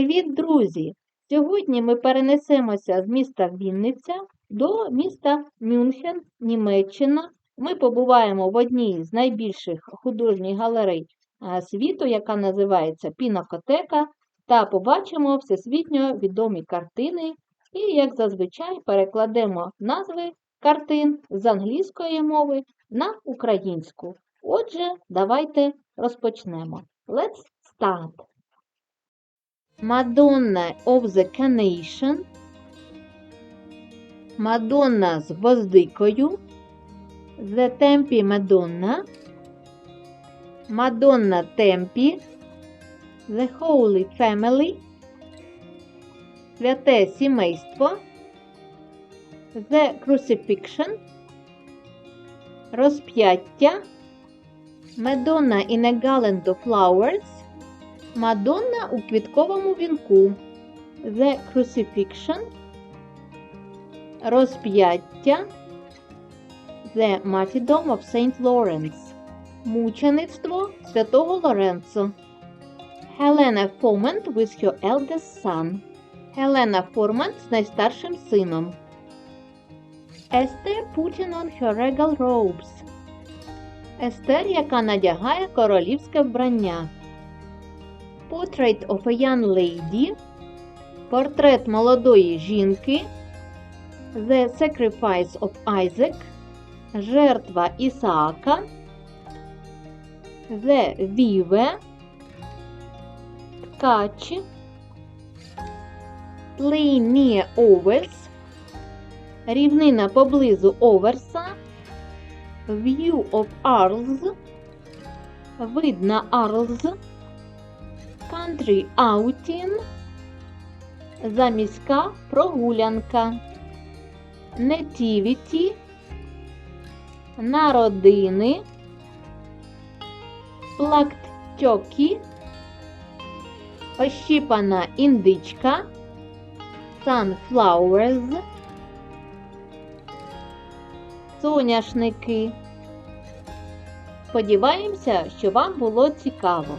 Привіт, друзі! Сьогодні ми перенесемося з міста Вінниця до міста Мюнхен, Німеччина. Ми побуваємо в одній з найбільших художніх галерей світу, яка називається Пінакотека, та побачимо всесвітньо відомі картини. І, як зазвичай, перекладемо назви картин з англійської мови на українську. Отже, давайте розпочнемо. Let's start! Madonna of the Carnation, Мадонна з гвоздикою, The Tempi Madonna, Мадонна Темпі, The Holy Family, Святе сімейство, The Crucifixion, Розп'яття, Madonna in a Garland of Flowers, Мадонна у квітковому вінку. The Crucifixion. Розп'яття. The Martyrdom of Saint Lawrence. Мучеництво святого Лоренцо. Helena Foment with her eldest son. Helena Формант з найстаршим сином. Esther putting on her regal robes. Естер, яка надягає королівське вбрання. Portrait of a young lady. Портрет молодої жінки. The Sacrifice of Isaac. Жертва Ісаака. The Vive. Ткач. Play near Overs. Рівнина поблизу Оверса. View of Arles. Вид на Арлз. Country outing. Заміська прогулянка. Nativity. Народини. Turkey. Ощіпана індичка. Sunflowers. Соняшники. Сподіваємося, що вам було цікаво.